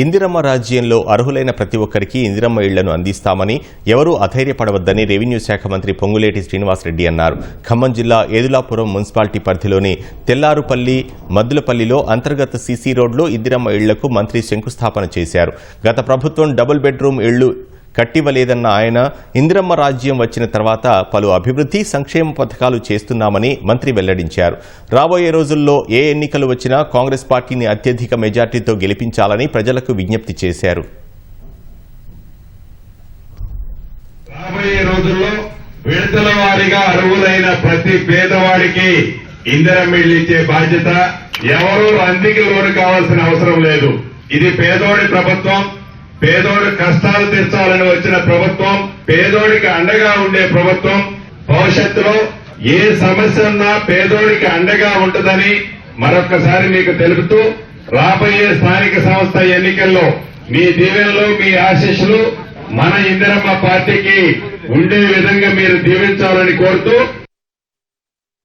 ఇందిరమ్మ రాజ్యంలో అర్హులైన ప్రతి ఒక్కరికి ఇందిరమ్మ ఇళ్ళను అందిస్తామని ఎవరూ అధైర్యపడవద్దని రెవెన్యూ శాఖ మంత్రి పొంగులేటి శ్రీనివాసరెడ్డి అన్నారు. ఖమ్మం జిల్లా ఏదులాపురం మున్సిపాలిటీ పరిధిలోని తెల్లారుపల్లి మద్దులపల్లిలో అంతర్గత సీసీ రోడ్లో ఇందిరమ్మ ఇళ్ళకు మంత్రి శంకుస్థాపన చేశారు. గత ప్రభుత్వం డబుల్ బెడ్రూమ్ ఇళ్ళు కట్టివ్వలేదన్న ఆయన ఇందిరమ్మ రాజ్యం వచ్చిన తర్వాత పలు అభివృద్ధి సంక్షేమ పథకాలు చేస్తున్నామని మంత్రి వెల్లడించారు. రాబోయే రోజుల్లో ఏ ఎన్నికలు వచ్చినా కాంగ్రెస్ పార్టీని అత్యధిక మెజార్టీతో గెలిపించాలని ప్రజలకు విజ్ఞప్తి చేశారు. రాబోయే రోజుల్లో విడతల అర్హులైన ప్రతి పేదవాడికి ఇచ్చే బాధ్యత అందికి లోను కావాల్సిన అవసరం లేదు. ఇది పేదోడి ప్రభుత్వం పేదోడి కష్టాలు తీర్చాలని వచ్చిన ప్రభుత్వం పేదోడికి అండగా ఉండే ప్రభుత్వం భవిష్యత్తులో ఏ సమస్య ఉన్నా పేదోడికి అండగా ఉంటుందని మరొకసారి మీకు తెలుపుతూ రాబోయే స్థానిక సంస్థ ఎన్నికల్లో మీ దీవెనలు మీ ఆశీస్సులు మన ఇందిరమ్మ పార్టీకి ఉండే విధంగా మీరు దీవించాలని కోరుతూ